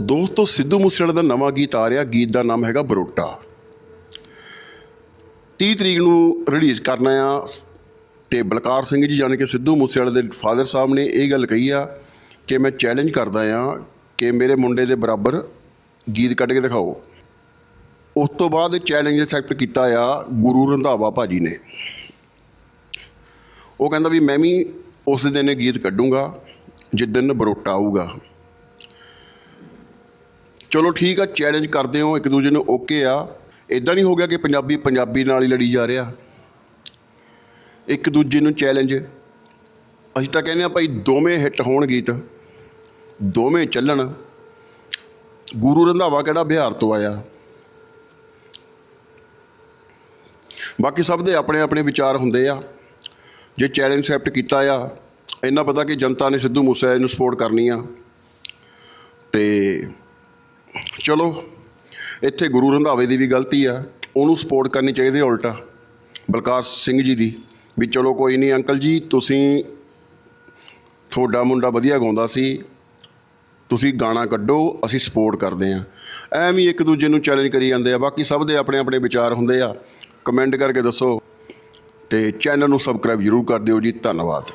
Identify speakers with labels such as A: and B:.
A: ਦੋਸਤੋ ਸਿੱਧੂ ਮੂਸੇਵਾਲੇ ਦਾ ਨਵਾਂ ਗੀਤ ਆ ਰਿਹਾ, ਗੀਤ ਦਾ ਨਾਮ ਹੈਗਾ ਬਰੋਟਾ। 30 ਤਰੀਕ ਨੂੰ ਰਿਲੀਜ਼ ਕਰਨਾ ਆ ਤੇ ਬਲਕਾਰ ਸਿੰਘ ਜੀ ਜਾਣੀ ਕਿ ਸਿੱਧੂ ਮੂਸੇਵਾਲੇ ਦੇ ਫਾਦਰ ਸਾਹਿਬ ਨੇ ਇਹ ਗੱਲ ਕਹੀ ਆ ਕਿ ਮੈਂ ਚੈਲੰਜ ਕਰਦਾ ਆ ਕਿ ਮੇਰੇ ਮੁੰਡੇ ਦੇ ਬਰਾਬਰ ਗੀਤ ਕੱਢ ਕੇ ਦਿਖਾਓ। ਉਸ ਤੋਂ ਬਾਅਦ ਚੈਲੰਜ ਐਕਸੈਪਟ ਕੀਤਾ ਆ ਗੁਰੂ ਰੰਧਾਵਾ ਭਾਜੀ ਨੇ। ਉਹ ਕਹਿੰਦਾ ਵੀ ਮੈਂ ਵੀ ਉਸ ਦਿਨ ਇਹ ਗੀਤ ਕੱਢੂੰਗਾ ਜਿੱਦਨ ਬਰੋਟਾ ਆਊਗਾ। ਚਲੋ ਠੀਕ ਆ ਚੈਲੰਜ ਕਰਦੇ ਹੋ, ਇੱਕ ਦੂਜੇ ਨੂੰ ਓਕੇ ਆ। ਇਦਾਂ ਨਹੀਂ ਹੋ ਗਿਆ ਕਿ ਪੰਜਾਬੀ ਪੰਜਾਬੀ ਨਾਲ ਹੀ ਲੜੀ ਜਾ ਰਿਹਾ। ਇੱਕ ਦੂਜੇ ਨੂੰ ਚੈਲੰਜ ਅਸੀਂ ਤਾਂ ਕਹਿੰਦੇ ਆ ਭਾਈ ਦੋਵੇਂ ਹਿੱਟ ਹੋਣ ਗੀਤ, ਦੋਵੇਂ ਚੱਲਣ। ਗੁਰੂ ਰੰਧਾਵਾ ਕਿਹੜਾ ਬਿਹਾਰ ਤੋਂ ਆਇਆ? ਬਾਕੀ ਸਭ ਦੇ ਆਪਣੇ ਆਪਣੇ ਵਿਚਾਰ ਹੁੰਦੇ ਆ। ਜੇ ਚੈਲੰਜ ਐਕਸੈਪਟ ਕੀਤਾ ਆ, ਇੰਨਾ ਪਤਾ ਕਿ ਜਨਤਾ ਨੇ ਸਿੱਧੂ ਮੂਸੇਵਾਲੇ ਨੂੰ ਸਪੋਰਟ ਕਰਨੀ ਆ। ਤੇ ਚਲੋ, ਇੱਥੇ ਗੁਰੂ ਰੰਧਾਵੇ ਦੀ ਵੀ ਗਲਤੀ ਆ, ਉਹਨੂੰ ਸਪੋਰਟ ਕਰਨੀ ਚਾਹੀਦੀ ਉਲਟਾ। ਬਲਕਾਰ ਸਿੰਘ ਜੀ ਦੀ, ਵੀ ਚਲੋ ਕੋਈ ਨਹੀਂ ਅੰਕਲ ਜੀ, ਤੁਸੀਂ ਤੁਹਾਡਾ ਮੁੰਡਾ ਵਧੀਆ ਗਾਉਂਦਾ ਸੀ, ਤੁਸੀਂ ਗਾਣਾ ਕੱਢੋ, ਅਸੀਂ ਸਪੋਰਟ ਕਰਦੇ ਆ ਐਵੇਂ ਇੱਕ ਦੂਜੇ ਨੂੰ ਚੈਲੰਜ ਕਰੀ ਜਾਂਦੇ ਆ, ਬਾਕੀ ਸਭ ਦੇ ਆਪਣੇ ਆਪਣੇ ਵਿਚਾਰ ਹੁੰਦੇ ਆ। ਕਮੈਂਟ ਕਰਕੇ ਦੱਸੋ ਤੇ ਚੈਨਲ ਨੂੰ ਸਬਸਕ੍ਰਾਈਬ ਜ਼ਰੂਰ ਕਰ ਦਿਓ ਜੀ, ਧੰਨਵਾਦ।